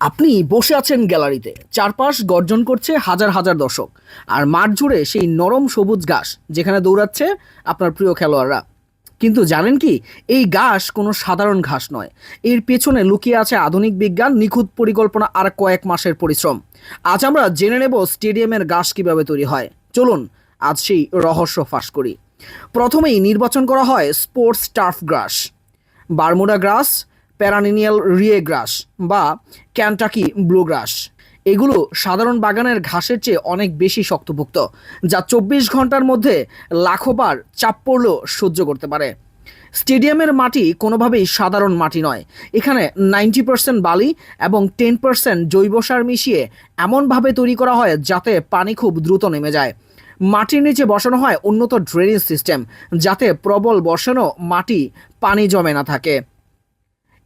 আপনি বসে আছেন গ্যালারিতে। চারপাশ গর্জন করছে হাজার হাজার দর্শক। আর মাঠ জুড়ে সেই নরম সবুজ ঘাস যেখানে দৌড়াচ্ছে আপনার প্রিয় খেলোয়াড়রা। কিন্তু জানেন কি, এই ঘাস কোনো সাধারণ ঘাস নয়। এর পেছনে লুকিয়ে আছে আধুনিক বিজ্ঞান, নিখুঁত পরিকল্পনা আর কয়েক মাসের পরিশ্রম। আজ আমরা জেনে নেব স্টেডিয়ামের ঘাস কীভাবে তৈরি হয়। চলুন, আজ সেই রহস্য ফাঁস করি। প্রথমেই নির্বাচন করা হয় sports turf grass Bermuda grass perennial rye grass বা ক্যান্টাকি ব্লু গ্রাস। এগুলো সাধারণ বাগানের ঘাসের চেয়ে অনেক বেশি শক্তপোক্ত, যা চব্বিশ ঘণ্টার মধ্যে লাখোবার চাপ পড়লেও সহ্য করতে পারে। স্টেডিয়ামের মাটি কোনোভাবেই সাধারণ মাটি নয়। এখানে নাইনটি পার্সেন্ট বালি এবং টেন পার্সেন্ট জৈব সার মিশিয়ে এমনভাবে তৈরি করা হয় যাতে পানি খুব দ্রুত নেমে যায়। মাটির নিচে বসানো হয় উন্নত ড্রেনেজ সিস্টেম যাতে প্রবল বসানো মাটি পানি জমে না থাকে।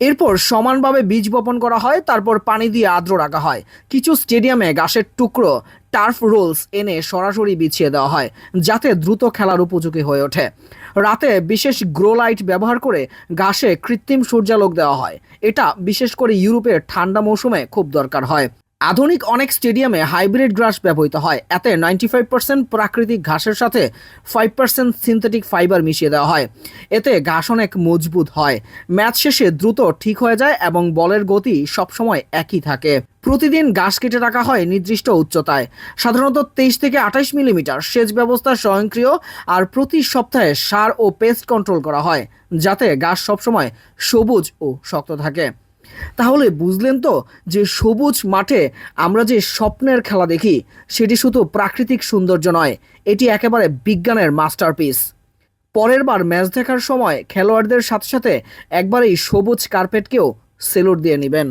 এরপর সমানভাবে বীজ বপন করা হয়, তারপর পানি দিয়ে আর্দ্র রাখা হয়। কিছু স্টেডিয়ামে গাছের টুকরো, টার্ফ রোলস এনে সরাসরি বিছিয়ে দেওয়া হয়, যাতে দ্রুত খেলার উপযোগী হয়ে ওঠে। রাতে বিশেষ গ্রো লাইট ব্যবহার করে ঘাসে কৃত্রিম সূর্যালোক দেওয়া হয়। এটা বিশেষ করে ইউরোপের ঠান্ডা মৌসুমে খুব দরকার হয়। আধুনিক অনেক স্টেডিয়ামে হাইব্রিড গ্রাস ব্যবহৃত হয়। এতে নাইনটি ফাইভ পার্সেন্ট প্রাকৃতিক ঘাসের সাথে ফাইভ পার্সেন্ট সিনথেটিক ফাইবার মিশিয়ে দেওয়া হয়। এতে ঘাস অনেক মজবুত হয়। ম্যাচ শেষে দ্রুত ঠিক হয়ে যায় এবং বলের গতি সবসময় একই থাকে। প্রতিদিন ঘাস কেটে রাখা হয় নির্দিষ্ট উচ্চতায়। সাধারণত তেইশ থেকে আঠাশ মিলিমিটার সেচ ব্যবস্থা স্বয়ংক্রিয় আর প্রতি সপ্তাহে সার ও পেস্ট কন্ট্রোল করা হয়, যাতে ঘাস সবসময় সবুজ ও শক্ত থাকে। তাহলে বুঝলেন তো যে সবুজ মাঠে আমরা যে স্বপ্নের খেলা দেখি, সেটি শুধু প্রাকৃতিক সৌন্দর্য নয়, এটি একেবারে বিজ্ঞানের মাস্টারপিস। পরের বার ম্যাচ দেখার সময় খেলোয়াড়দের সাথে সাথে একবার এই সবুজ কার্পেটকেও সেলুট দিয়ে নেবেন।